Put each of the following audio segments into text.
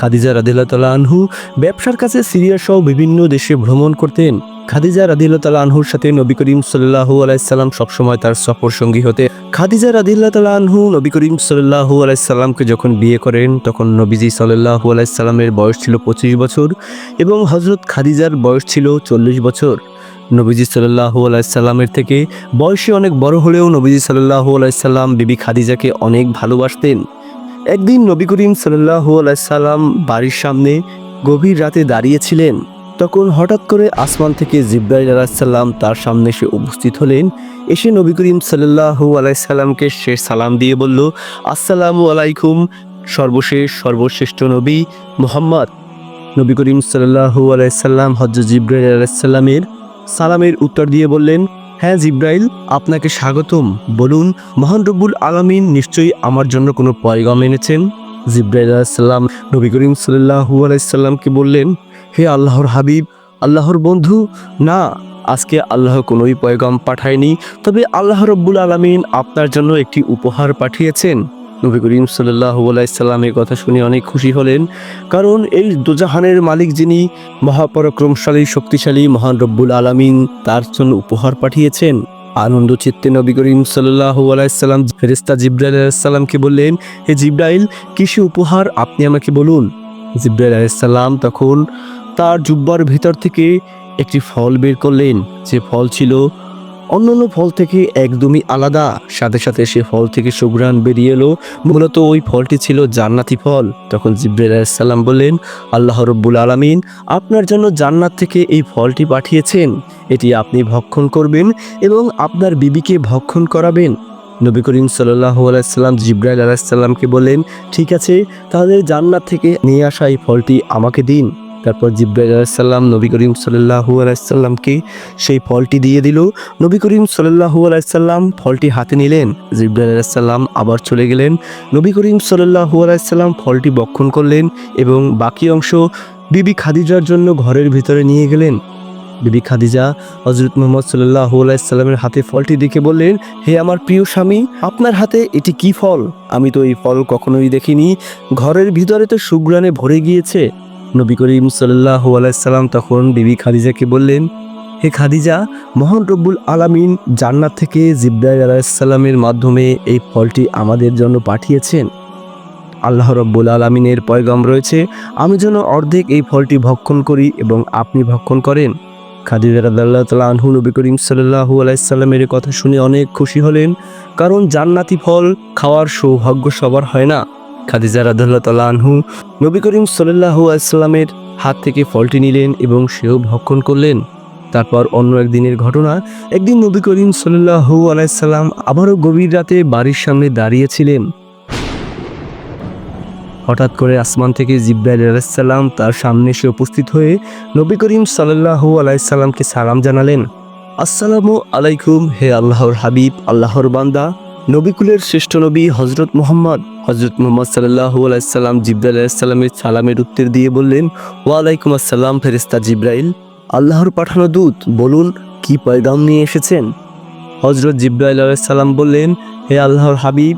খাদিজা রাদিল্লা আনহু ব্যবসার কাছে সিরিয়া সহ বিভিন্ন দেশে ভ্রমণ করতেন। খাদিজা রাদিল্লা আনহুর সাথে নবী করিম সাল্লাহু আলাইসাল্লাম সবসময় তার সফর সঙ্গী হতে। খাদিজা রাদিল্লা তালা আনহু নবী করিম সাল্লাহু আলাইসাল্লামকে যখন বিয়ে করেন, তখন নবীজি সাল্লাহু আলাইসাল্লামের বয়স ছিল পঁচিশ বছর এবং হজরত খাদিজার বয়স ছিল চল্লিশ বছর। নবীজি সাল্লাহু আলাইসাল্লামের থেকে বয়সে অনেক বড় হলেও নবীজি সাল্লাহু আলাইসাল্লাম বিবি খাদিজাকে অনেক ভালোবাসতেন। একদিন নবী করিম সাল্লাহু আলাইসাল্লাম বাড়ির সামনে গভীর রাতে দাঁড়িয়েছিলেন। তখন হঠাৎ করে আসমান থেকে জিব্রাইল আলাইসাল্লাম তার সামনে এসে উপস্থিত হলেন। এসে নবী করিম সাল্লাহু আলাইসাল্লামকে সে সালাম দিয়ে বলল, আসসালামু আলাইকুম, সর্বশেষ, সর্বশ্রেষ্ঠ নবী মোহাম্মদ। নবী করিম সাল্লাহু আলাইসাল্লাম হজরত জিব্রাইল আলাইসাল্লামের সালামের উত্তর দিয়ে বললেন হ্যাঁ জিব্রাইল, আপনাকে স্বাগতম। বলুন, মহান রব্বুল আলমিন নিশ্চয়ই আমার জন্য কোনো পয়গাম এনেছেন? জিব্রাইল আলাইসাল্লাম নবী করিম সাল্লাহু আলাইসাল্লামকে বললেন, হে আল্লাহর হাবিব, আল্লাহর বন্ধু, না, আজকে আল্লাহ কোনোই পয়গাম পাঠায়নি, তবে আল্লাহ রব্বুল আলমিন আপনার জন্য একটি উপহার পাঠিয়েছেন। নবী করিম সাল্লাহু আলাইসাল্লামের কথা শুনে অনেক খুশি হলেন। কারণ এই দোজাহানের মালিক যিনি মহাপরাক্রমশালী, শক্তিশালী, মহান রব্বুল আলমিন তার জন্য উপহার পাঠিয়েছেন। আনন্দ চিত্তে নবী করিম সাল্লাহু আলাইসাল্লাম ফেরিস্তা জিব্রাইল আলাইসাল্লামকে বললেন, হে জিব্রাইল, কিসে উপহার আপনি আমাকে বলুন? জিব্রাইল আলাইসাল্লাম তখন তার জুব্বার ভেতর থেকে একটি ফল বের করলেন। যে ফল ছিল অন্যান্য ফল থেকে একদমই আলাদা। সাথে সাথে সে ফল থেকে সুগ্রাণ বেরিয়ে এলো। মূলত ওই ফলটি ছিল জান্নাতি ফল। তখন জিব্রাইল আলাইসাল্লাম বললেন, আল্লাহ রব্বুল আলমিন আপনার জন্য জান্নাত থেকে এই ফলটি পাঠিয়েছেন। এটি আপনি ভক্ষণ করবেন এবং আপনার বিবিকে ভক্ষণ করাবেন। নবী করিম সাল্লাহ আলাইসাল্লাম জিব্রাইল আলাইসাল্লামকে বললেন, ঠিক আছে, তাহলে জান্নাত থেকে নিয়ে আসা এই ফলটি আমাকে দিন। তারপর জিব্রাইল নবী করিম সাল্লাহু আলাইসাল্লামকে সেই ফলটি দিয়ে দিল। নবী করিম সাল্লাহু আলাইসাল্লাম ফলটি হাতে নিলেন, জিব্রাইল আলাইসাল্লাম আবার চলে গেলেন। নবী করিম সাল্লাহু আলাইসাল্লাম ফলটি বক্ষণ করলেন এবং বাকি অংশ বিবি খাদিজার জন্য ঘরের ভিতরে নিয়ে গেলেন। বিবি খাদিজা হজরত মোহাম্মদ সাল্লাহ আলাইসাল্লামের হাতে ফলটি দেখে বললেন, হে আমার প্রিয় স্বামী, আপনার হাতে এটি কি ফল? আমি তো এই ফল কখনোই দেখিনি। ঘরের ভিতরে তো সুগ্রানে ভরে গিয়েছে। নবী করিম সাল্লাহ আলাইসাল্লাম তখন বিবি খাদিজাকে বললেন, হে খাদিজা, মহান রব্বুল আলামিন জান্নাত থেকে জিব্রাইল আলাইসাল্লামের মাধ্যমে এই ফলটি আমাদের জন্য পাঠিয়েছেন। আল্লাহ রব্বুল আলমিনের পয়গাম রয়েছে, আমি যেন অর্ধেক এই ফলটি ভক্ষণ করি এবং আপনি ভক্ষণ করেন। খাদিজা রাদাল্লাহ তালা আনহু নবী করিম সাল্লাহু আলাইসাল্লামের কথা শুনে অনেক খুশি হলেন, কারণ জান্নাতি ফল খাওয়ার সৌভাগ্য সবার হয় না। খাদিজা রাদাল্লাহ আনহু নবী করিম সাল্লাহু আলাইসাল্লামের হাত থেকে ফলটি নিলেন এবং সেও ভক্ষণ করলেন। তারপর অন্য একদিনের ঘটনা, একদিন নবী করিম সাল্লাহু আলাইসাল্লাম আবারও গভীর রাতে বাড়ির সামনে দাঁড়িয়েছিলেন। হঠাৎ করে আসমান থেকে জিব্রাইল আলাইসাল্লাম তার সামনে এসে উপস্থিত হয়ে নবী করিম সাল্লাহু আলাইসাল্লামকে সালাম জানালেন। আসসালামু আলাইকুম, হে আল্লাহর হাবিব, আল্লাহর বান্দা নবিকুলের শ্রেষ্ঠ নবী হজরত মোহাম্মদ। হজরত মোহাম্মদ সাল্লাহু আলাইসাল্লাম জিব্রাইল আলাইসাল্লামের সালামের উত্তর দিয়ে বললেন, ওয়ালাইকুম আসসালাম ফেরিস্তা জিব্রাইল। আল্লাহর পাঠানো দূত, বলুন, কি পয়গাম নিয়ে এসেছেন? হজরত জিব্রাইল আলাইসাল্লাম বললেন, হে আল্লাহর হাবিব,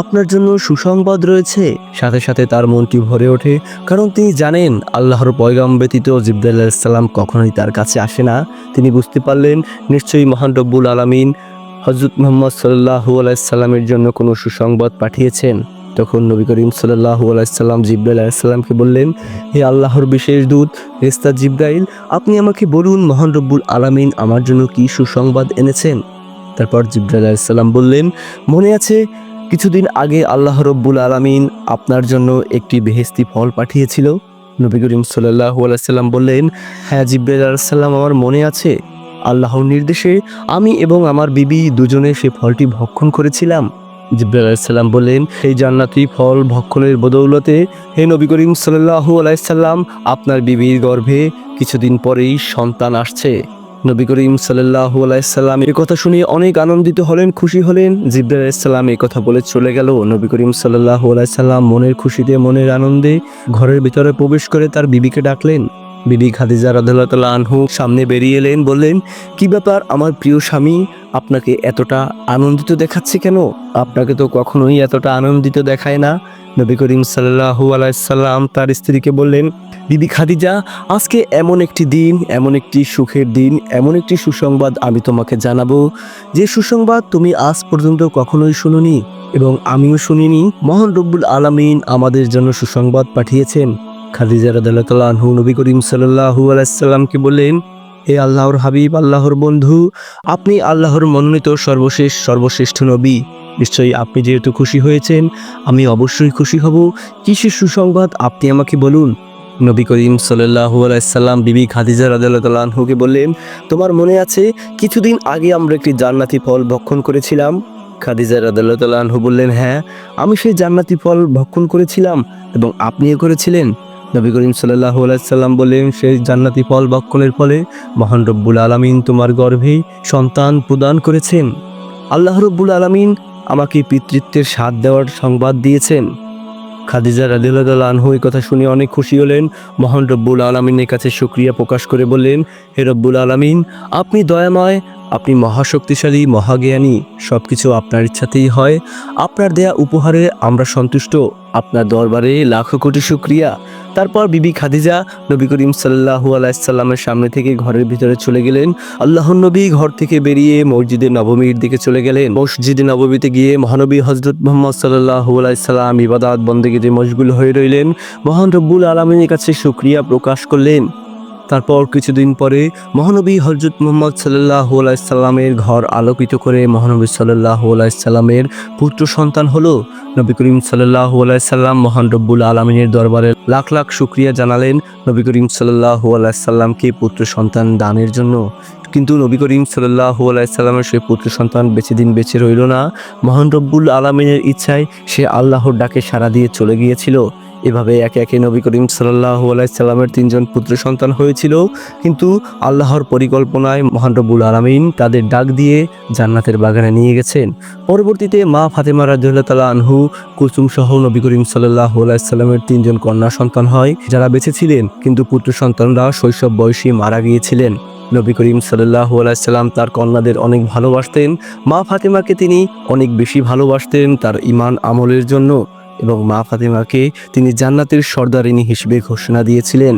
আপনার জন্য সুসংবাদ রয়েছে। সাথে সাথে তার মনটি ভরে ওঠে, কারণ তিনি জানেন আল্লাহর পয়গাম ব্যতীত জিব্রাইল আলাইসাল্লাম কখনোই তার কাছে আসে না। তিনি বুঝতে পারলেন, নিশ্চয়ই মহান রব্বুল আলমিন হজরত মোহাম্মদ সাল্লাহু আলাইসাল্লামের জন্য কোনো সুসংবাদ পাঠিয়েছেন? তখন নবী করিম সাল্লাহু আলাইসাল্লাম জিব্রাইল আলাইসাল্লামকে বললেন, হে আল্লাহর বিশেষ দূত, রেস্তা জিব্রাইল, আপনি আমাকে বলুন, মহান রব্বুল আলমিন আমার জন্য কি সুসংবাদ এনেছেন? তারপর জিব্রাইল আলাইসাল্লাম বললেন, মনে আছে, কিছুদিন আগে আল্লাহ রব্বুল আলমিন আপনার জন্য একটি বেহেস্তি ফল পাঠিয়েছিল? নবী করিম সাল্লাহু আলাইসাল্লাম বললেন হ্যাঁ জিব্রাইল আলাইসাল্লাম আমার মনে আছে। আল্লাহর নির্দেশে আমি এবং আমার বিবি দুজনে সে ফলটি ভক্ষণ করেছিলাম। জিব্রাইল আলাইসাল্লাম বললেন, এই জান্নাতি ফল ভক্ষণের বদৌলতে হে নবী করিম সাল্লাহু আলাইসাল্লাম আপনার বিবির গর্ভে কিছুদিন পরেই সন্তান আসছে। নবী করিম সাল্লাহু আলাইসাল্লাম এই কথা শুনে অনেক আনন্দিত হলেন, খুশি হলেন। আলাইসাল্লাম এই কথা বলে চলে গেল। নবী করিম সাল্লাহু আলাইসাল্লাম মনের খুশিতে, মনের আনন্দে ঘরের ভিতরে প্রবেশ করে তার বিবিকে ডাকলেন বিবি খাদিজা রাদিয়াল্লাহু আনহু সামনে বেরিয়ে এলেন, বললেন, কি ব্যাপার? আমার প্রিয় স্বামী আপনাকে এতটা আনন্দিত দেখাচ্ছে কেন? আপনাকে তো কখনোই এতটা আনন্দিত দেখায় না। নবী করিম সাল্লাহু আলাইসাল্লাম তার স্ত্রীকে বললেন, বিবি খাদিজা, আজকে এমন একটি দিন, এমন একটি সুখের দিন, এমন একটি সুসংবাদ আমি তোমাকে জানাব। যে সুসংবাদ তুমি আজ পর্যন্ত কখনোই শুনোনি এবং আমিও শুনিনি। মহান রব্বুল আলামিন আমাদের জন্য সুসংবাদ পাঠিয়েছেন। খাদিজা রাদিয়াল্লাহু আনহু নবী করিম সাল্লাল্লাহু আলাইহি সাল্লামকে বললেন, হে আল্লাহর হাবিব, আল্লাহর বন্ধু, আপনি আল্লাহর মনোনীত সর্বশেষ, সর্বশ্রেষ্ঠ নবী। নিশ্চয়ই আপনি যেহেতু খুশি হয়েছেন, আমি অবশ্যই খুশি হব। কিসের সুসংবাদ আপনি আমাকে বলুন? নবী করিম সাল্লাহু আলাইসাল্লাম বিবি খাদিজা রাদিয়াল্লাহুকে বললেন, তোমার মনে আছে, কিছুদিন আগে আমরা একটি জান্নাতি ফল ভক্ষণ করেছিলাম? খাদিজা রাদিয়াল্লাহু বললেন হ্যাঁ আমি সেই জান্নাতি ফল ভক্ষণ করেছিলাম এবং আপনিও করেছিলেন। নবী করিম সাল্লাহু আলাইসাল্লাম বললেন সেই জান্নাতি ফল ভক্ষণের ফলে মহান রব্বুল আলামিন তোমার গর্ভে সন্তান প্রদান করেছেন। আল্লাহ রব্বুল আলামিন আমাকে পিতৃত্বের স্বাদ দেওয়ার সংবাদ দিয়েছেন। খাদিজা রাদিল্লাহ আনহু এই কথা শুনে অনেক খুশি হলেন। মহান রব্বুল আলমিনের কাছে সুক্রিয়া প্রকাশ করে বললেন, হে রব্বুল আলমিন, আপনি দয়াময় আপনি মহাশক্তিশালী, মহাজ্ঞানী সব কিছু আপনার ইচ্ছাতেই হয়। আপনার দেয়া উপহারে আমরা সন্তুষ্ট। আপনার দরবারে লাখো কোটি শুক্রিয়া। তারপর বিবি খাদিজা নবী করিম সাল্লাহু আলাইসাল্লামের সামনে থেকে ঘরের ভিতরে চলে গেলেন। আল্লাহ নবী ঘর থেকে বেরিয়ে মসজিদে নবমীর দিকে চলে গেলেন। মসজিদে নবমীতে গিয়ে মহানবী হজরত মোহাম্মদ সাল্লাহু আলাইসাল্লাম ইবাদাত বন্দেগীতে মশগুল হয়ে রইলেন। মহান রব্বুল আলমিনের কাছে সুক্রিয়া প্রকাশ করলেন। তারপর কিছুদিন পরে মহানবী হজরত মোহাম্মদ সাল্লাহ আলাইসাল্লামের ঘর আলোকিত করে মহানবী সাল্লাহ আলাইসাল্লামের পুত্র সন্তান হলো। নবী করিম সাল্লাহ আলাইসাল্লাম মহান রব্বুল আলমিনের দরবারে লাখ লাখ শুক্রিয়া জানালেন নবী করিম সাল্লাহ আলাইসাল্লামকে পুত্র সন্তান দানের জন্য। কিন্তু নবী করিম সাল্লাহ সেই পুত্র সন্তান বেছে দিন বেঁচে রইল না। মহান রব্বুল আলমিনের ইচ্ছায় সে আল্লাহর ডাকে সাড়া দিয়ে চলে গিয়েছিল। এভাবে একে একে নবী করিম সাল্লাহ আলাইসাল্লামের তিনজন পুত্র সন্তান হয়েছিল। কিন্তু আল্লাহর পরিকল্পনায় মহান রব্বুল আলমিন তাদের ডাক দিয়ে জান্নাতের বাগানে নিয়ে গেছেন। পরবর্তীতে মা ফাতেমা রাজুল্লাহ তালা আনহু কুসুম সহ নবী করিম সাল্লাহ আলাইসাল্লামের তিনজন কন্যা সন্তান হয়, যারা বেঁচে ছিলেন কিন্তু পুত্র সন্তানরা শৈশব বয়সী মারা গিয়েছিলেন। নবী করিম সাল্লাহ আলাইসাল্লাম তার কন্যাদের অনেক ভালোবাসতেন। মা ফাতেমাকে তিনি অনেক বেশি ভালোবাসতেন তার ইমান আমলের জন্য। এবং মা ফাতেমাকে তিনি জান্নাতের সর্দারিনী হিসেবে ঘোষণা দিয়েছিলেন।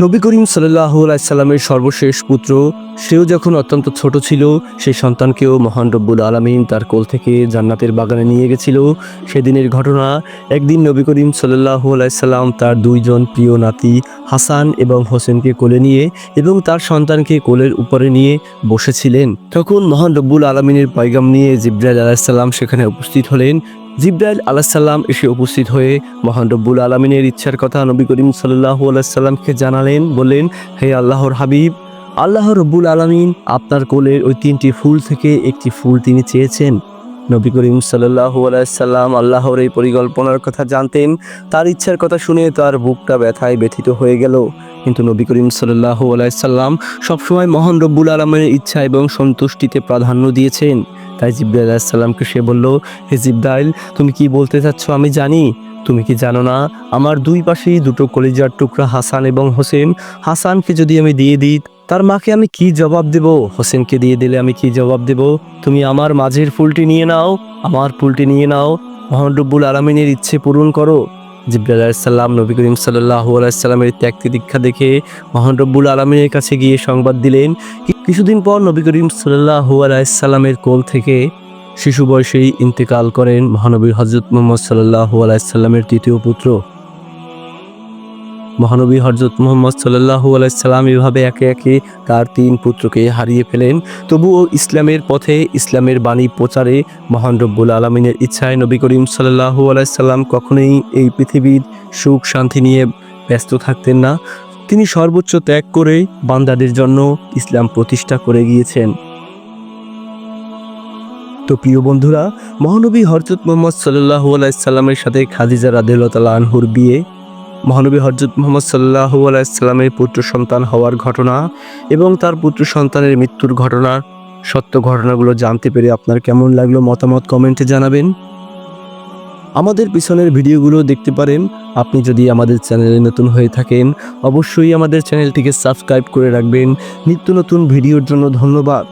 নবী করিম সাল্লাহ আলাইসাল্লামের সর্বশেষ পুত্র, সেও যখন অত্যন্ত ছোট ছিল সেই সন্তানকেও মহান রব্বুল আলমিন তার কোল থেকে জান্নাতের বাগানে নিয়ে গেছিল। সেদিনের ঘটনা, একদিন নবী করিম সাল্লাহ আলাইসাল্লাম তার দুইজন প্রিয় নাতি হাসান এবং হোসেনকে কোলে নিয়ে এবং তার সন্তানকে কোলের উপরে নিয়ে বসেছিলেন। তখন মহান রব্বুল আলমিনের পয়গাম নিয়ে জিব্রাইল আলাইসাল্লাম সেখানে উপস্থিত হলেন। জিব্রাইল আলাহিসাল্লাম এসে উপস্থিত হয়ে মহান রব্বুল আলমিনের ইচ্ছার কথা নবী করিম সাল্লাহ আলাইসাল্লামকে জানালেন, বললেন, হে আল্লাহর হাবিব, আল্লাহ রব্বুল আলমিন আপনার কোলের ওই তিনটি ফুল থেকে একটি ফুল তিনি চেয়েছেন। নবী করিম সাল্লাহ আলাইসাল্লাম আল্লাহর এই পরিকল্পনার কথা জানতেন। তার ইচ্ছার কথা শুনে তার বুকটা ব্যথায় ব্যথিত হয়ে গেল। কিন্তু নবী করিম সাল্লাহ আলাইসাল্লাম সবসময় মহান রব্বুল আলমের ইচ্ছা এবং সন্তুষ্টিতে প্রাধান্য দিয়েছেন। তাই জিব্রাইল আলাইসাল্লামকে সে বলল, হে জিব্রাইল, তুমি কি বলতে চাচ্ছ আমি জানি। তুমি কি জানো না, আমার দুই পাশেই দুটো কলিজার টুকরা হাসান এবং হোসেন। হাসানকে যদি আমি দিয়ে দিই, তার মাকে আমি কি জবাব দেব? হোসেনকে দিয়ে দিলে আমি কি জবাব দেব? তুমি আমার মাঝের ফুলটি নিয়ে নাও, আমার ফুলটি নিয়ে নাও। মহান রব্বুল আলমিনের ইচ্ছে পূরণ করো। জিব্রাইল আলাইসাল্লাম নবী করিম সাল্লাহ আলাইসাল্লামের ত্যাগ দীক্ষা দেখে মহান রব্বুল আলমিনের কাছে গিয়ে সংবাদ দিলেন। কিছুদিন পর নবী করিম সাল্লাহ আলাইসাল্লামের কোল থেকে শিশু বয়সেই ইন্তেকাল করেন মহানবীর হজরত মোহাম্মদ সাল্লাহ আলাইসাল্লামের তৃতীয় পুত্র। মহানবী হজরত মোহাম্মদ সাল্লাহু আলাইসাল্লাম এভাবে একে একে তার তিন পুত্রকে হারিয়ে ফেলেন। তবুও ইসলামের পথে, ইসলামের বাণী প্রচারে মহান রব্বুল আলমিনের ইচ্ছায় নবী করিম সাল্লাহু আলাইসাল্লাম কখনোই এই পৃথিবীর সুখ, শান্তি নিয়ে ব্যস্ত থাকতেন না। তিনি সর্বোচ্চ ত্যাগ করে বান্দাদের জন্য ইসলাম প্রতিষ্ঠা করে গিয়েছেন। তো প্রিয় বন্ধুরা, মহানবী হরজত মোহাম্মদ সাল্লাহু আলাইসাল্লামের সাথে খাদিজা রাদিল্লা আনহুর বিয়ে মহানবী হজরত মোহাম্মদ সাল্লাহু আলাইসাল্লামের পুত্র সন্তান হওয়ার ঘটনা এবং তার পুত্র সন্তানের মৃত্যুর ঘটনা, সত্য ঘটনাগুলো জানতে পেরে আপনার কেমন লাগল মতামত কমেন্টে জানাবেন। আমাদের পিছনের ভিডিওগুলো দেখতে পারেন। আপনি যদি আমাদের চ্যানেলে নতুন হয়ে থাকেন, অবশ্যই আমাদের চ্যানেলটিকে সাবস্ক্রাইব করে রাখবেন। নিত্য নতুন ভিডিওর জন্য ধন্যবাদ।